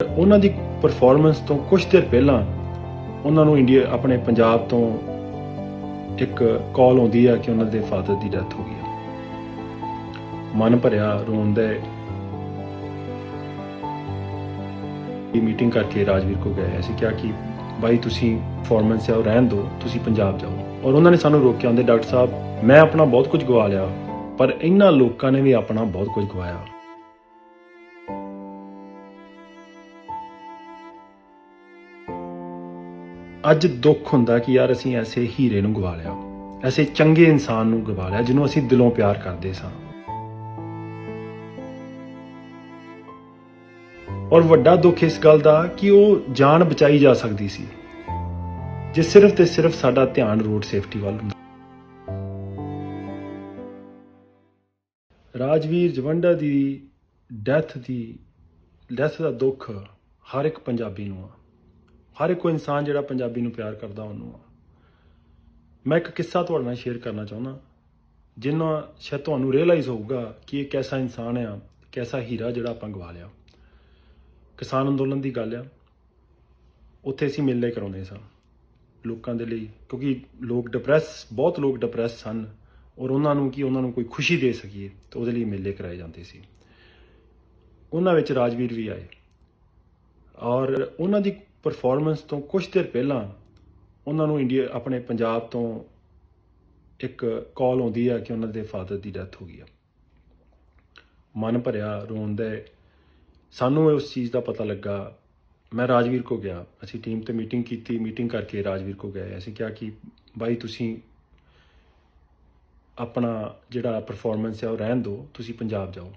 ਉਹਨਾਂ ਦੀ ਪਰਫਾਰਮੈਂਸ ਤੋਂ ਕੁਝ ਦਿਨ ਪਹਿਲਾਂ ਉਹਨਾਂ ਨੂੰ ਇੰਡੀਆ, ਆਪਣੇ ਪੰਜਾਬ ਤੋਂ ਇੱਕ ਕਾਲ ਆਉਂਦੀ ਆ ਕਿ ਉਹਨਾਂ ਦੇ ਫਾਦਰ ਦੀ ਡੈਥ ਹੋ ਗਈ ਆ। ਮਨ ਭਰਿਆ ਰੋਣ ਦੇ ਇਹ ਮੀਟਿੰਗ ਕਰਕੇ ਰਾਜਵੀਰ ਕੋ ਗਏ, ਅਸੀਂ ਕਿਹਾ ਕਿ ਬਾਈ ਤੁਸੀਂ ਪਰਫਾਰਮੈਂਸ ਹੈ ਉਹ ਰਹਿਣ ਦਿਓ ਤੁਸੀਂ ਪੰਜਾਬ ਜਾਓ। ਔਰ ਉਹਨਾਂ ਨੇ ਸਾਨੂੰ ਰੋਕਿਆ ਹੁੰਦੇ ਡਾਕਟਰ ਸਾਹਿਬ, ਮੈਂ ਆਪਣਾ ਬਹੁਤ ਕੁਝ ਗਵਾ ਲਿਆ, ਪਰ ਇਹਨਾਂ ਲੋਕਾਂ ਨੇ ਵੀ ਆਪਣਾ ਬਹੁਤ ਕੁਝ ਗਵਾਇਆ। ਅੱਜ ਦੁੱਖ ਹੁੰਦਾ ਕਿ ਯਾਰ ਅਸੀਂ ਐਸੇ ਹੀਰੇ ਨੂੰ ਗਵਾ ਲਿਆ, ਐਸੇ ਚੰਗੇ ਇਨਸਾਨ ਨੂੰ ਗਵਾ ਲਿਆ ਜਿਹਨੂੰ ਅਸੀਂ ਦਿਲੋਂ ਪਿਆਰ ਕਰਦੇ ਸਾਂ। ਔਰ ਵੱਡਾ ਦੁੱਖ ਇਸ ਗੱਲ ਦਾ ਕਿ ਉਹ ਜਾਨ ਬਚਾਈ ਜਾ ਸਕਦੀ ਸੀ, ਜੇ ਸਿਰਫ ਤੇ ਸਿਰਫ ਸਾਡਾ ਧਿਆਨ ਰੋਡ ਸੇਫਟੀ ਵੱਲ ਹੁੰਦਾ। ਰਾਜਵੀਰ ਜਵੰਡਾ ਦੀ ਡੈਥ ਦੀ ਡੈਥ ਦਾ ਦੁੱਖ ਹਰ ਇੱਕ ਪੰਜਾਬੀ ਨੂੰ ਆ। ਹਰ ਇੱਕ ਇਨਸਾਨ ਜਿਹੜਾ ਪੰਜਾਬੀ ਨੂੰ ਪਿਆਰ ਕਰਦਾ, ਉਹਨੂੰ ਆ। ਮੈਂ ਇੱਕ ਕਿੱਸਾ ਤੁਹਾਡੇ ਨਾਲ ਸ਼ੇਅਰ ਕਰਨਾ ਚਾਹੁੰਦਾ। ਜਿੰਨਾ ਸ਼ਾਇਦ ਤੁਹਾਨੂੰ ਰਿਅਲਾਈਜ਼ ਹੋਊਗਾ ਕਿ ਇਹ ਕੈਸਾ ਇਨਸਾਨ ਆ, ਕੈਸਾ ਹੀਰਾ ਜਿਹੜਾ ਆਪਾਂ ਗਵਾ ਲਿਆ। ਕਿਸਾਨ ਅੰਦੋਲਨ ਦੀ ਗੱਲ ਆ। ਉੱਥੇ ਅਸੀਂ ਮੇਲੇ ਕਰਾਉਂਦੇ ਸਾਂ। ਲੋਕਾਂ ਦੇ ਲਈ, ਕਿਉਂਕਿ ਲੋਕ ਡਿਪਰੈਸ ਬਹੁਤ ਲੋਕ ਡਿਪਰੈਸ ਸਨ। ਔਰ ਉਹਨਾਂ ਨੂੰ ਕੀ, ਉਹਨਾਂ ਨੂੰ ਕੋਈ ਖੁਸ਼ੀ ਦੇ ਸਕੀਏ, ਤਾਂ ਉਹਦੇ ਲਈ ਮੇਲੇ ਕਰਾਏ ਜਾਂਦੇ ਸੀ। ਉਹਨਾਂ ਵਿੱਚ ਰਾਜਵੀਰ ਵੀ ਆਏ। ਔਰ ਉਹਨਾਂ ਦੀ ਪਰਫਾਰਮੈਂਸ ਤੋਂ ਕੁਝ ਦੇਰ ਪਹਿਲਾਂ ਉਹਨਾਂ ਨੂੰ ਇੰਡੀਆ, ਆਪਣੇ ਪੰਜਾਬ ਤੋਂ ਇੱਕ ਕਾਲ ਆਉਂਦੀ ਆ ਕਿ ਉਹਨਾਂ ਦੇ ਫਾਦਰ ਦੀ ਡੈਥ ਹੋ ਗਈ ਆ। ਮਨ ਭਰਿਆ ਰੋਣ ਦੇ ਸਾਨੂੰ ਉਸ ਚੀਜ਼ ਦਾ ਪਤਾ ਲੱਗਾ। ਮੈਂ ਰਾਜਵੀਰ ਕੋ ਗਿਆ। ਅਸੀਂ ਟੀਮ ਤੇ ਮੀਟਿੰਗ ਕੀਤੀ। ਮੀਟਿੰਗ ਕਰਕੇ ਰਾਜਵੀਰ ਕੋ ਗਏ। ਅਸੀਂ ਕਿਹਾ ਕਿ ਬਾਈ, ਤੁਸੀਂ ਆਪਣਾ ਜਿਹੜਾ ਪਰਫਾਰਮੈਂਸ ਹੈ ਉਹ ਰਹਿਣ ਦਿਓ। ਤੁਸੀਂ ਪੰਜਾਬ ਜਾਓ।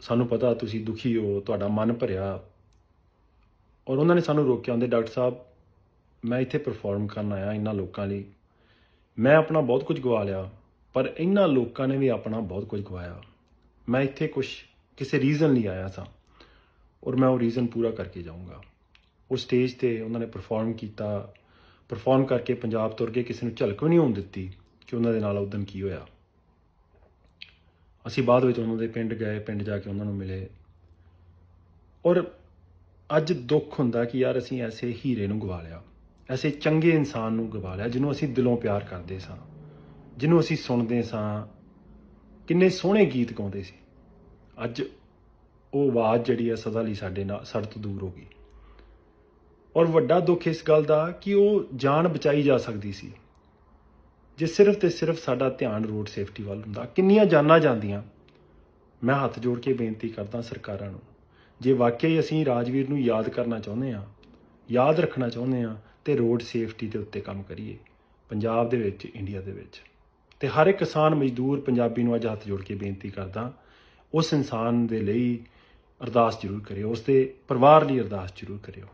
ਸਾਨੂੰ ਪਤਾ, ਤੁਸੀਂ ਦੁਖੀ ਹੋ। ਤੁਹਾਡਾ ਮਨ ਭਰਿਆ। ਔਰ ਉਹਨਾਂ ਨੇ ਸਾਨੂੰ ਰੋਕਿਆ ਹੁੰਦੇ ਡਾਕਟਰ ਸਾਹਿਬ, ਮੈਂ ਇੱਥੇ ਪਰਫਾਰਮ ਕਰਨ ਆਇਆ ਇਹਨਾਂ ਲੋਕਾਂ ਲਈ। ਮੈਂ ਆਪਣਾ ਬਹੁਤ ਕੁਝ ਗਵਾ ਲਿਆ, ਪਰ ਇਹਨਾਂ ਲੋਕਾਂ ਨੇ ਵੀ ਆਪਣਾ ਬਹੁਤ ਕੁਝ ਗਵਾਇਆ। ਮੈਂ ਇੱਥੇ ਕੁਝ ਕਿਸੇ ਰੀਜ਼ਨ ਲਈ ਆਇਆ ਸਾਂ, ਔਰ ਮੈਂ ਉਹ ਰੀਜ਼ਨ ਪੂਰਾ ਕਰਕੇ ਜਾਊਂਗਾ। ਉਹ ਸਟੇਜ ਤੇ ਉਹਨਾਂ ਨੇ ਪਰਫਾਰਮ ਕੀਤਾ ਪਰਫਾਰਮ ਕਰਕੇ ਪੰਜਾਬ ਤੁਰ ਕੇ ਕਿਸੇ ਨੂੰ ਝਲਕ ਵੀ ਨਹੀਂ ਹੋਣ ਦਿੱਤੀ ਕਿ ਉਹਨਾਂ ਦੇ ਨਾਲ ਉਦੋਂ ਕੀ ਹੋਇਆ। ਅਸੀਂ ਬਾਅਦ ਵਿੱਚ ਉਹਨਾਂ ਦੇ ਪਿੰਡ ਗਏ, ਪਿੰਡ ਜਾ ਕੇ ਉਹਨਾਂ ਨੂੰ ਮਿਲੇ। ਔਰ ਅੱਜ ਦੁੱਖ ਹੁੰਦਾ ਕਿ ਯਾਰ ਅਸੀਂ ਐਸੇ ਹੀਰੇ ਨੂੰ ਗਵਾ ਲਿਆ, ਐਸੇ ਚੰਗੇ ਇਨਸਾਨ ਨੂੰ ਗਵਾ ਲਿਆ ਜਿਹਨੂੰ ਅਸੀਂ ਦਿਲੋਂ ਪਿਆਰ ਕਰਦੇ ਸਾਂ, ਜਿਹਨੂੰ ਅਸੀਂ ਸੁਣਦੇ ਸਾਂ। ਕਿੰਨੇ ਸੋਹਣੇ ਗੀਤ ਗਾਉਂਦੇ ਸੀ। ਅੱਜ ਉਹ ਆਵਾਜ਼ ਜਿਹੜੀ ਹੈ ਸਦਾ ਲਈ ਸਾਡੇ ਨਾਲ ਸਾਡੇ ਤੋਂ ਦੂਰ ਹੋ ਗਈ। ਔਰ ਵੱਡਾ ਦੁੱਖ ਇਸ ਗੱਲ ਦਾ ਕਿ ਉਹ ਜਾਨ ਬਚਾਈ ਜਾ ਸਕਦੀ ਸੀ। ਜੇ ਸਿਰਫ ਤੇ ਸਿਰਫ ਸਾਡਾ ਧਿਆਨ ਰੋਡ ਸੇਫਟੀ ਵੱਲ ਹੁੰਦਾ, ਕਿੰਨੀਆਂ ਜਾਨਾਂ ਜਾਂਦੀਆਂ। ਮੈਂ ਹੱਥ ਜੋੜ ਕੇ ਬੇਨਤੀ ਕਰਦਾ ਸਰਕਾਰਾਂ ਨੂੰ ਜੇ ਵਾਕਿਆ ਹੀ ਅਸੀਂ ਰਾਜਵੀਰ ਨੂੰ ਯਾਦ ਕਰਨਾ ਚਾਹੁੰਦੇ ਆ ਯਾਦ ਰੱਖਣਾ ਚਾਹੁੰਦੇ ਆ ਤੇ ਰੋਡ ਸੇਫਟੀ ਦੇ ਉੱਤੇ ਕੰਮ ਕਰੀਏ, ਪੰਜਾਬ ਦੇ ਵਿੱਚ, ਇੰਡੀਆ ਦੇ ਵਿੱਚ। ਤੇ ਹਰ ਇੱਕ ਕਿਸਾਨ ਮਜ਼ਦੂਰ ਪੰਜਾਬੀ ਨੂੰ ਅੱਜ ਹੱਥ ਜੋੜ ਕੇ ਬੇਨਤੀ ਕਰਦਾ, ਉਸ ਇਨਸਾਨ ਦੇ ਲਈ ਅਰਦਾਸ ਜ਼ਰੂਰ ਕਰਿਓ ਉਸ ਦੇ ਪਰਿਵਾਰ ਲਈ ਅਰਦਾਸ ਜ਼ਰੂਰ ਕਰਿਓ।